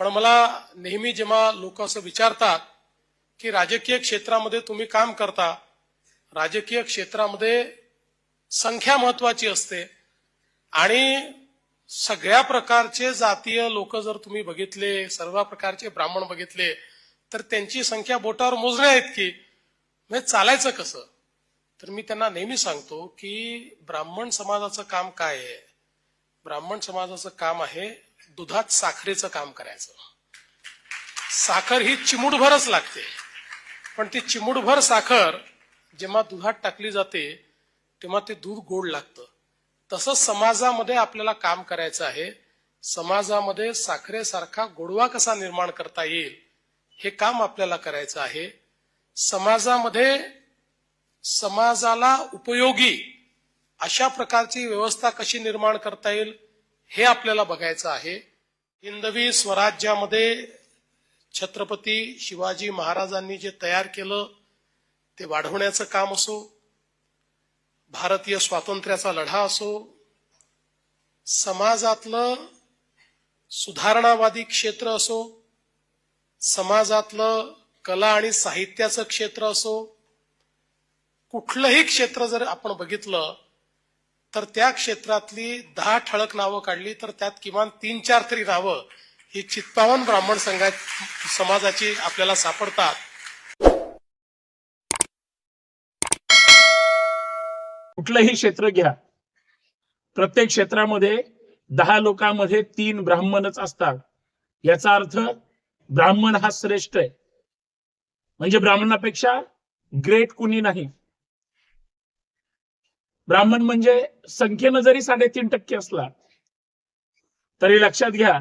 पण मला नेहमी जेव्हा लोक असं विचारतात की राजकीय क्षेत्रामध्ये तुम्ही काम करता राजकीय क्षेत्रामध्ये संख्या महत्वाची असते आणि सगळ्या प्रकारचे जातीय लोक जर तुम्ही बघितले सर्व प्रकारचे ब्राह्मण बघितले तर त्यांची संख्या बोटावर मोजण्या आहेत की म्हणजे चालायचं कसं? तर मी त्यांना नेहमी सांगतो की ब्राह्मण समाजाचं काम काय आहे? ब्राह्मण समाजाचं काम आहे दुधात साखरेचं काम करायचं. साखर ही चिमूटभरच लागते. पण ती चिमूटभर साखर जेव्हा दुधात टाकली जाते तेव्हा ते दूध गोड लागतं. तसंच समाजामध्ये आपल्याला काम करायचं आहे. समाजामध्ये साखरेसारखा गोडवा कसा निर्माण करता येईल हे काम आपल्याला करायचं आहे. समाजामध्ये समाजाला उपयोगी अशा प्रकारची व्यवस्था कशी निर्माण करता येईल हे आपल्याला बघायचं आहे. हिंदवी स्वराज्यामध्ये छत्रपती शिवाजी महाराजांनी जे तयार केलं ते वाढवण्याचं काम असो भारतीय स्वातंत्र्याचा लढा असो समाजातलं सुधारणावादी क्षेत्र असो समाजातलं कला आणि साहित्याचं क्षेत्र असो कुठलंही क्षेत्र जर आपण बघितलं तर त्या क्षेत्रातली दहा ठळक नावं काढली तर त्यात किमान तीन चार तरी नावं ही चित्पावन ब्राह्मण संघा समाजाची आपल्याला सापडतात. कुठलंही क्षेत्र घ्या. प्रत्येक क्षेत्रामध्ये दहा लोकांमध्ये तीन ब्राह्मणच असतात. याचा अर्थ ब्राह्मण हा श्रेष्ठ आहे. म्हणजे ब्राह्मणापेक्षा ग्रेट कुणी नाही. ब्राह्मण म्हणजे संख्येनं जरी साडेतीन टक्के असला तरी लक्षात घ्या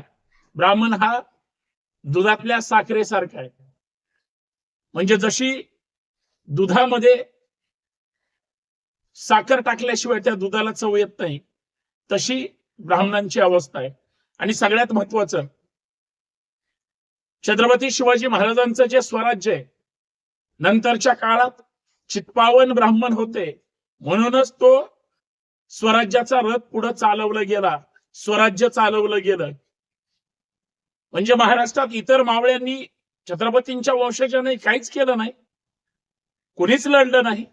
ब्राह्मण हा दुधातल्या साखरेसारखा आहे. म्हणजे जशी दुधामध्ये साखर टाकल्याशिवाय त्या दुधाला चव येत नाही तशी ब्राह्मणांची अवस्था आहे. आणि सगळ्यात महत्वाचं छत्रपती शिवाजी महाराजांचं जे स्वराज्य आहे नंतरच्या काळात चित्पावन ब्राह्मण होते म्हणूनच तो स्वराज्याचा रथ पुढे चालवला गेला. स्वराज्य चालवलं गेलं. म्हणजे महाराष्ट्रात इतर मावळ्यांनी छत्रपतींच्या वंशजाने काहीच केलं नाही. कुणीच लढलं नाही.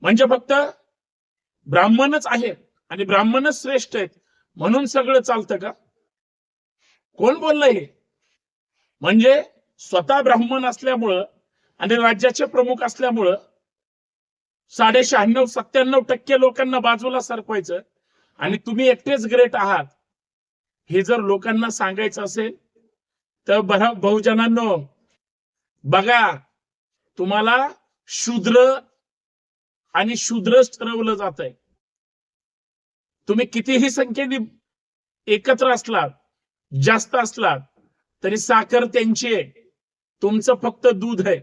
म्हणजे फक्त ब्राह्मणच आहेत आणि ब्राह्मणच श्रेष्ठ आहेत. म्हणून सगळं चालतं का? कोण बोललं हे? म्हणजे स्वतः ब्राह्मण असल्यामुळं आणि राज्याचे प्रमुख असल्यामुळं साडे शहाण्णव सत्त्याण्णव टक्के लोकांना बाजूला सरकवायचं. आणि तुम्ही एकटेच ग्रेट आहात. हे जर लोकांना सांगायचं असेल तर बरा बहुजनांनो बघा तुम्हाला शूद्र आणि शूद्रच ठरवलं जात आहे तुम्ही कितीही संख्येने एकत्र असलात जास्त असलात तरी साखर त्यांची आहे. तुमचं फक्त दूध आहे.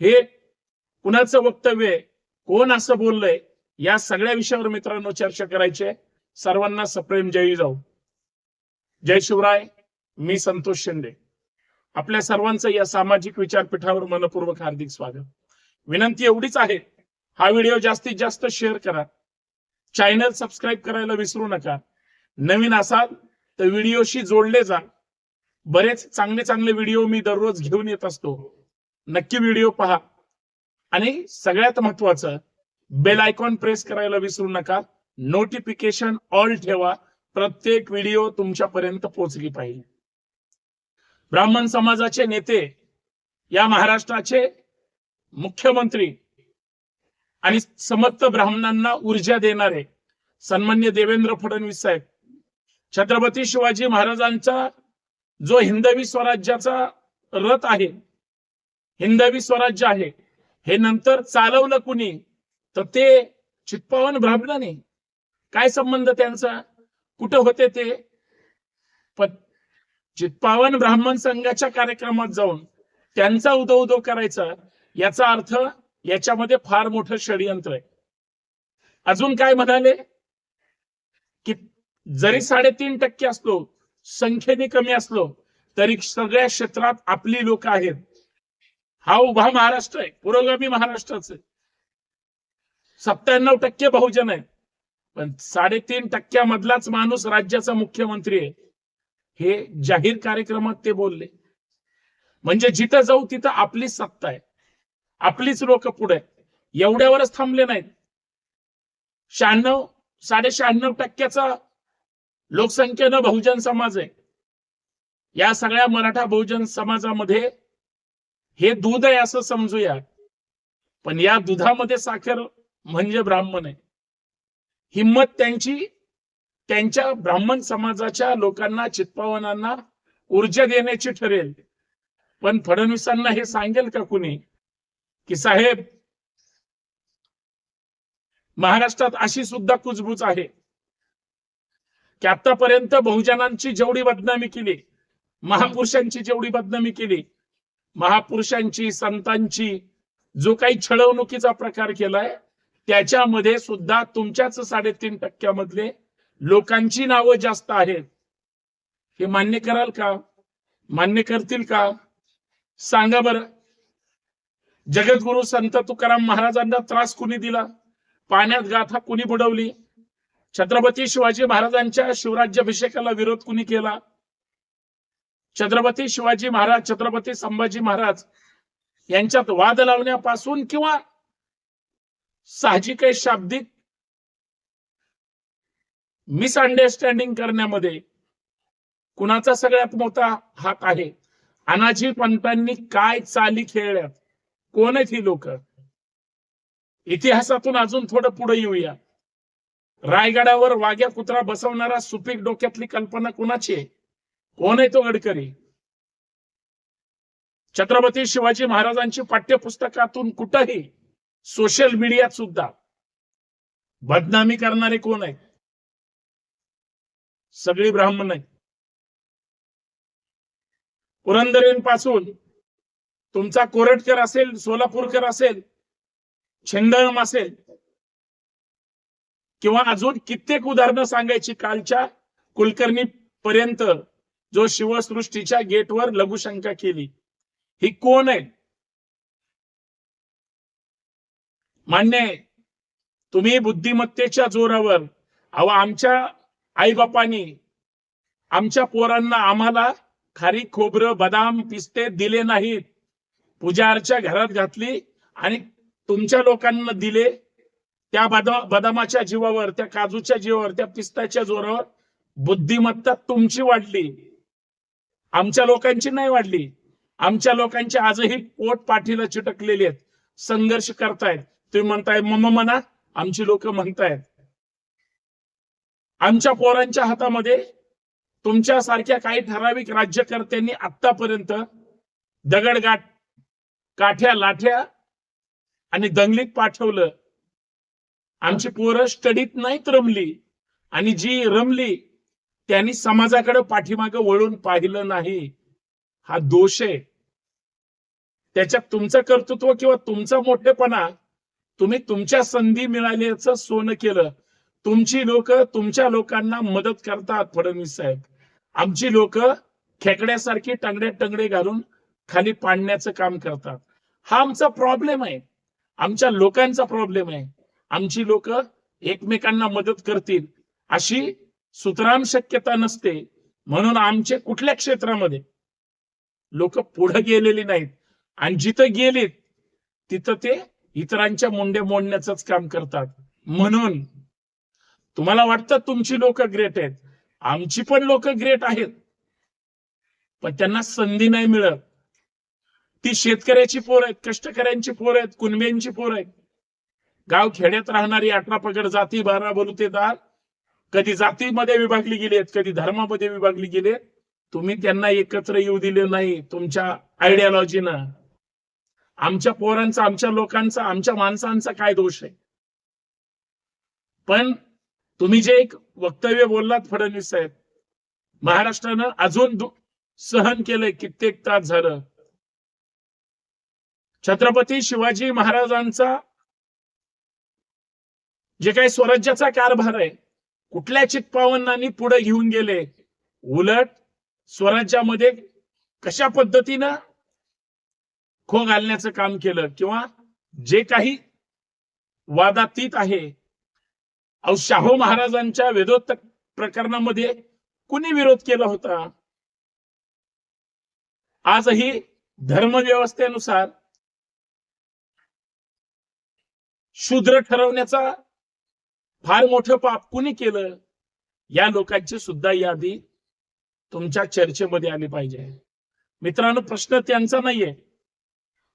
हे कुणाचं वक्तव्य कोण असं बोललंय? या सगळ्या विषयावर मित्रांनो चर्चा करायची आहे. सर्वांना सप्रेम जय जाऊ. जय शिवराय मी संतोष शिंदे. आपल्या सर्वांचं या सामाजिक विचारपीठावर मनपूर्वक हार्दिक स्वागत. विनंती एवढीच आहे हा व्हिडिओ जास्तीत जास्त शेअर करा. चॅनल सबस्क्राईब करायला विसरू नका. नवीन असाल तर व्हिडिओशी जोडले जा. बरेच चांगले चांगले व्हिडिओ मी दररोज घेऊन येत असतो. नक्की व्हिडिओ पहा. आणि सगळ्यात महत्वाचं बेल आयकॉन प्रेस करायला विसरू नका. नोटिफिकेशन ऑल ठेवा. प्रत्येक व्हिडिओ तुमच्यापर्यंत पोहोचली पाहिजे. ब्राह्मण समाजाचे नेते या महाराष्ट्राचे मुख्यमंत्री आणि समर्थ ब्राह्मणांना ऊर्जा देणारे सन्मान्य देवेंद्र फडणवीस साहेब छत्रपती शिवाजी महाराजांचा जो हिंदवी स्वराज्याचा रथ आहे हिंदवी स्वराज्य आहे हे नंतर चालवलं कुणी? तर ते चित्पावन ब्राह्मणाने. काय संबंध त्यांचा? कुठं होते ते? पण चित्पावन ब्राह्मण संघाच्या कार्यक्रमात जाऊन त्यांचा उदो उदो करायचा याचा अर्थ याच्यामध्ये फार मोठं षडयंत्र आहे. अजून काय म्हणाले? की जरी साडेतीन टक्के असलो संख्येने कमी असलो तरी सगळ्या क्षेत्रात आपली लोक आहेत. हा उभा महाराष्ट्र आहे. पुरोगामी महाराष्ट्राचं सत्त्याण्णव टक्के बहुजन आहे. पण साडेतीन टक्क्यामधलाच माणूस राज्याचा मुख्यमंत्री आहे. हे जाहीर कार्यक्रमात ते बोलले. म्हणजे जिथं जाऊ तिथं आपलीच सत्ता आहे. आपलीच लोक पुढे एवढ्यावरच थांबले नाहीत. शहाण्णव साडे शहाण्णव टक्क्याचा लोकसंख्येनं बहुजन समाज आहे. या सगळ्या मराठा बहुजन समाजामध्ये हे दूध आहे असं समजूया. पण या दुधामध्ये साखर म्हणजे ब्राह्मण आहे. हिंमत त्यांची त्यांच्या ब्राह्मण समाजाच्या लोकांना चित्पावनांना ऊर्जा देण्याची ठरेल. पण फडणवीसांना हे सांगेल का कुणी? की साहेब महाराष्ट्रात अशी सुद्धा कुजबूज आहे. की आतापर्यंत बहुजनांची जेवढी बदनामी केली महापुरुषांची जेवढी बदनामी केली महापुरुषांची संतांची जो काही छळवणुकीचा प्रकार केलाय त्याच्यामध्ये सुद्धा तुमच्याच साडेतीन टक्क्यामधले लोकांची नावं जास्त आहेत. हे मान्य कराल का? मान्य करतील का? सांगा बरं. जगद्गुरु संत तुकाराम महाराजांना त्रास कुणी दिला? पाण्यात गाथा कुणी बुडवली? छत्रपती शिवाजी महाराजांच्या शिवराज्याभिषेकाला विरोध कुणी केला? छत्रपती शिवाजी महाराज छत्रपती संभाजी महाराज यांच्यात वाद लावण्यापासून किंवा साहजिक आहे शाब्दिक मिसअंडरस्टँडिंग करण्यामध्ये कुणाचा सगळ्यात मोठा हात आहे? अनाजी पंतांनी काय चाली खेळल्यात? कोण आहेत ही लोक? इतिहासातून अजून थोडं पुढे येऊया. रायगडावर वाघ्या कुत्रा बसवणारा सुपीक डोक्यातली कल्पना कुणाची आहे? कोण आहे तो गडकरी? छत्रपती शिवाजी महाराजांची पाठ्यपुस्तकातून कुठंही सोशल मीडियात सुद्धा बदनामी करणारे कोण आहेत? सगळी ब्राह्मण आहेत. पुरंदरेंपासून तुमचा कोरटकर असेल सोलापूरकर असेल छिंदळम असेल किंवा अजून कित्येक उदाहरणं सांगायची कालच्या कुलकर्णी पर्यंत जो शिवसृष्टीच्या गेटवर लघुशंका केली. ही कोण आहे? मान्य आहे तुम्ही बुद्धिमत्तेच्या जोरावर अव आमच्या आईबापांनी आमच्या पोरांना आम्हाला खारी खोबरं बदाम पिस्ते दिले नाहीत. पूजा अर्चा घरात घातली आणि तुमच्या लोकांना दिले. त्या बदा बदामाच्या जीवावर त्या काजूच्या जीवावर त्या पिस्ताच्या जोरावर बुद्धिमत्ता तुमची वाढली. आमच्या लोकांची नाही वाढली. आमच्या लोकांची आजही पोट पाठीला चिटकलेली आहेत. संघर्ष करतायत. तुम्ही म्हणताय मम म्हणा आमची लोक म्हणतायत. आमच्या पोरांच्या हातामध्ये तुमच्या सारख्या काही ठराविक राज्यकर्त्यांनी आतापर्यंत दगडगाठ काठ्या लाठ्या आणि दंगलीत पाठवलं. आमची पोरं स्टडीत नाहीत रमली. आणि जी रमली त्यांनी समाजाकडे पाठीमागं वळून पाहिलं नाही. हा दोष आहे. त्याच्यात तुमचं कर्तृत्व किंवा तुमचा मोठेपणा तुम्ही तुमच्या संधी मिळाल्याचं सोनं केलं. तुमची लोक तुमच्या लोकांना मदत करतात फडणवीस साहेब. आमची लोक खेकड्यासारखी टंगड्या टंगडे घालून खाली पाडण्याचं काम करतात. हा आमचा प्रॉब्लेम आहे. आमच्या लोकांचा प्रॉब्लेम आहे. आमची लोक एकमेकांना मदत करतील अशी सुतराम शक्यता नसते. म्हणून आमचे कुठल्या क्षेत्रामध्ये? लोक पुढे गेलेली नाहीत. आणि जिथं गेलीत तिथं ते इतरांच्या मुंडे मोडण्याच काम करतात. म्हणून तुम्हाला वाटतं तुमची लोक ग्रेट आहेत? आमची पण लोक ग्रेट आहेत. पण त्यांना संधी नाही मिळत. ती शेतकऱ्याची पोर आहेत कष्टकऱ्यांची पोर आहेत कुणब्यांची पोर आहेत. गाव खेड्यात राहणारी अठरा पगड जाती बारा बलुतेदार कधी जातीमध्ये विभागली गेली आहेत कधी धर्मामध्ये विभागली गेली आहेत तुम्ही त्यांना एकत्र येऊ दिले नाही तुमच्या आयडियॉलॉजीनं आमच्या पोरांचा आमच्या लोकांचा आमच्या माणसांचा काय दोष आहे? पण तुम्ही जे एक वक्तव्य बोललात फडणवीस साहेब महाराष्ट्रानं अजून सहन केलंय कित्येक तास झालं. छत्रपती शिवाजी महाराजांचा जे काही स्वराज्याचा कारभार आहे कुठल्या चित्पावनांनी पुढे घेऊन गेले? उलट स्वराज्यामध्ये कशा पद्धतीनं खो घालण्याचं काम केलं? किंवा जे काही वादातीत आहे अहो शाहू महाराजांच्या वेदोत्त प्रकरणामध्ये कुणी विरोध केला होता? आजही धर्मव्यवस्थेनुसार शूद्र ठरवण्याचा फार मोठं पाप कुणी केलं? या लोकांची सुद्धा यादी तुमच्या चर्चेमध्ये आली पाहिजे. मित्रांनो प्रश्न त्यांचा नाहीये.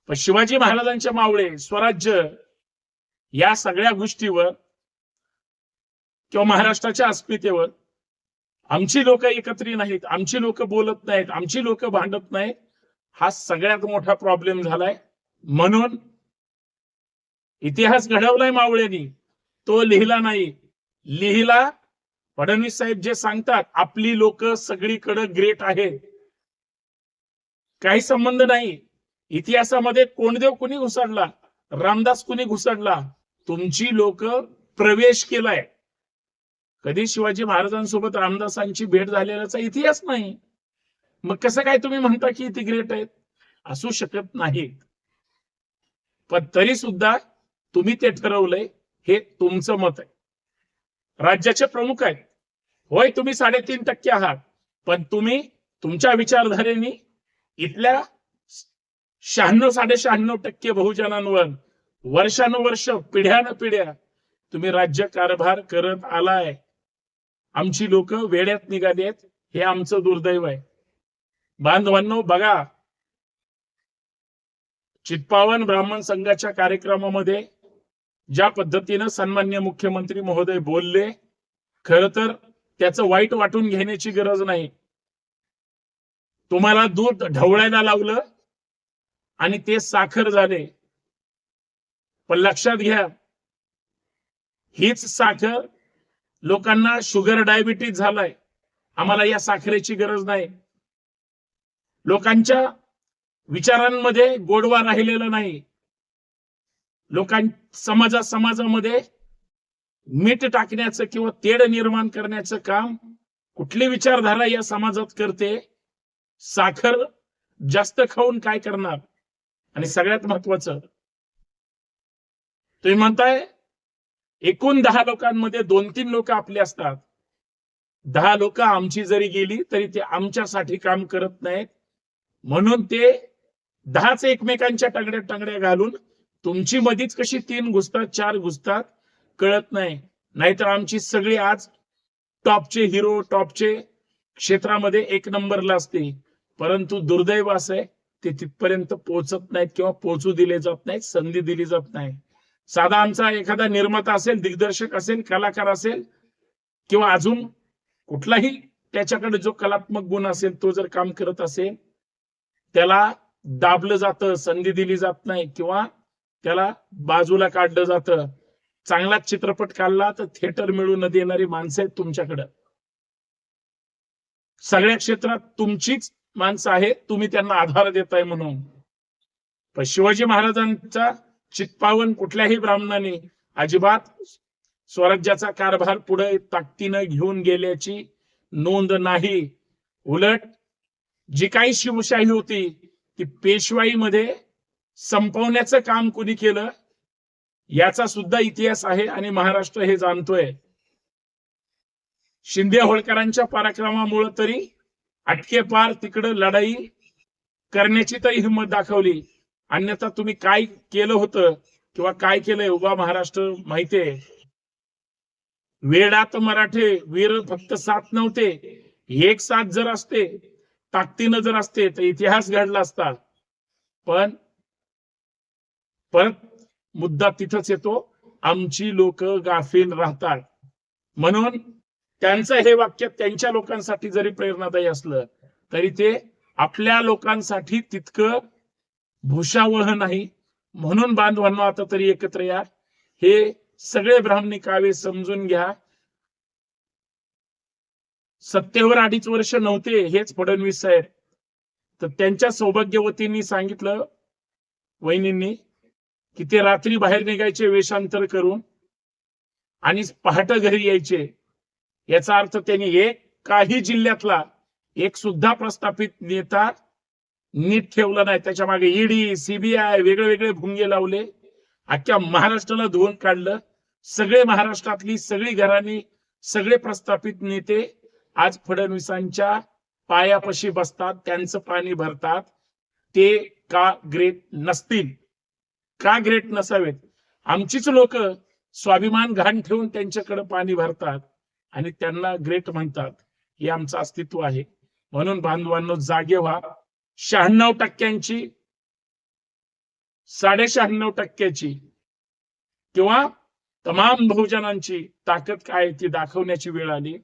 पण शिवाजी महाराजांच्या मावळे स्वराज्य या सगळ्या गोष्टीवर किंवा महाराष्ट्राच्या अस्मितेवर आमची लोक एकत्री नाहीत आमची लोक बोलत नाहीत आमची लोक भांडत नाहीत हा सगळ्यात मोठा प्रॉब्लेम झालाय. म्हणून इतिहास घडवलाय मावळ्यांनी. तो लिहिला नाही. लिहिला फडणवीस साहेब जे सांगतात आपली लोक सगळीकडे ग्रेट आहेत. काही संबंध नाही. इतिहासामध्ये कोणदेव कुणी घुसडला? रामदास कुणी घुसडला? तुमची लोक प्रवेश केलाय. कधी शिवाजी महाराजांसोबत रामदासांची भेट झालेल्याचा इतिहास नाही. मग कसं काय तुम्ही म्हणता की ती ग्रेट आहेत? असू शकत नाही. पण तरी सुद्धा तुम्ही ते ठरवलंय. हे तुमचं मत आहे. राज्याचे प्रमुख आहेत. होय तुम्ही साडेतीन टक्के आहात. पण तुम्ही तुमच्या विचारधारेने इथल्या शहाण्णव साडे शहाण्णव टक्के बहुजनांवर वर्षानुवर्ष पिढ्यान पिढ्या तुम्ही राज्य कारभार करत आलाय. आमची लोक वेड्यात निघाली आहेत. हे आमचं दुर्दैव आहे. बांधवांनो बघा. चित्पावन ब्राह्मण संघाच्या कार्यक्रमामध्ये ज्या पद्धतीनं सन्मान्य मुख्यमंत्री महोदय बोलले खर तर त्याचं वाईट वाटून घेण्याची गरज नाही. तुम्हाला दूध ढवळायला लावलं आणि ते साखर झाले. पण लक्षात घ्या हीच साखर लोकांना शुगर डायबिटीज झालाय. आम्हाला या साखरेची गरज नाही. लोकांच्या विचारांमध्ये गोडवा राहिलेला नाही. लोकां समाजा समाजामध्ये मीठ टाकण्याचं किंवा तेढ निर्माण करण्याचं काम कुठली विचारधारा या समाजात करते? साखर जास्त खाऊन काय करणार? आणि सगळ्यात महत्वाचं तुम्ही म्हणताय एकूण दहा लोकांमध्ये दोन तीन लोक आपले असतात. दहा लोक आमची जरी गेली तरी ते आमच्यासाठी काम करत नाहीत. म्हणून ते दहाच एकमेकांच्या टंगड्या टंगड्या घालून तुमची मधीच कशी तीन घुसतात चार घुसतात कळत नाही. नाहीतर आमची सगळी आज टॉपचे हिरो टॉपचे क्षेत्रामध्ये एक नंबरला असते. परंतु दुर्दैव असं आहे ते तिथपर्यंत पोहोचत नाहीत किंवा पोहोचू दिले जात नाहीत संधी दिली जात नाही. साधा आमचा एखादा निर्माता असेल दिग्दर्शक असेल कलाकार असेल किंवा अजून कुठलाही त्याच्याकडे जो कलात्मक गुण असेल तो जर काम करत असेल त्याला दाबलं जातं संधी दिली जात नाही किंवा त्याला बाजूला काढलं जातं. चांगलाच चित्रपट काढला तर थिएटर मिळू न देणारी माणसं आहेत तुमच्याकडं. सगळ्या क्षेत्रात तुमचीच माणसं आहेत तुम्ही त्यांना आधार देताय म्हणून. पण शिवाजी महाराजांचा चित्पावन कुठल्याही ब्राह्मणाने अजिबात स्वराज्याचा कारभार पुढे ताकदीनं घेऊन गेल्याची नोंद नाही. उलट जी काही शिवशाही होती ती पेशवाईमध्ये संपवण्याचं काम कुणी केलं? याचा सुद्धा इतिहास आहे आणि महाराष्ट्र हे जाणतोय. शिंदे होळकरांच्या पराक्रमामुळे तरी अटके पार तिकडं लढाई करण्याची तरी हिंमत दाखवली. अन्यथा तुम्ही काय केलं होतं किंवा काय केलंय उभा महाराष्ट्र माहितीये वेळात मराठे वीर फक्त सात नव्हते. एक साथ जर असते ताकदीनं जर असते तर इतिहास घडला असता. पण परत मुद्दा तिथंच येतो आमची लोक गाफील राहतात. म्हणून त्यांचं हे वाक्य त्यांच्या लोकांसाठी जरी प्रेरणादायी असलं तरी ते आपल्या लोकांसाठी तितकं भूषावह नाही. म्हणून बांधवांना आता तरी एकत्र या. हे सगळे ब्राह्मणी काव्य समजून घ्या. सत्तेवर अडीच वर्ष नव्हते हेच फडणवीस साहेब. तर त्यांच्या सौभाग्यवतींनी सांगितलं वहिनींनी की ते रात्री बाहेर निघायचे वेषांतर करून आणि पहाट घरी यायचे. याचा अर्थ त्यांनी एक काही जिल्ह्यातला एक सुद्धा प्रस्थापित नेता नीट ठेवला नाही. त्याच्यामागे ईडी सीबीआय वेगळे वेगळे भुंगे लावले. अख्ख्या महाराष्ट्राला धुवून काढलं. सगळे महाराष्ट्रातली सगळी घराणी सगळे प्रस्थापित नेते आज फडणवीसांच्या पायापाशी बसतात. त्यांचं पाणी भरतात. ते का ग्रेट नसतील. का ग्रेट नसावेत? आमचीच लोक स्वाभिमान घाण ठेवून त्यांच्याकडे पाणी भरतात आणि त्यांना ग्रेट म्हणतात. हे आमचं अस्तित्व आहे. म्हणून बांधवांनो जागे व्हा. शहाण्णव टक्क्यांची साडे शहाण्णव टक्क्याची किंवा तमाम बहुजनांची ताकद काय आहे ती दाखवण्याची वेळ आली.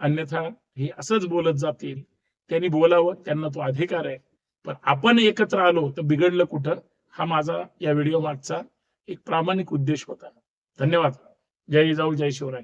अन्यथा हे असंच बोलत जातील. त्यांनी बोलावं त्यांना तो अधिकार आहे. पण आपण एकत्र आलो तर बिघडलं कुठं? हा माझा या व्हिडिओ मागचा एक प्रामाणिक उद्देश होता. धन्यवाद. जय जाऊ जय शिवराय.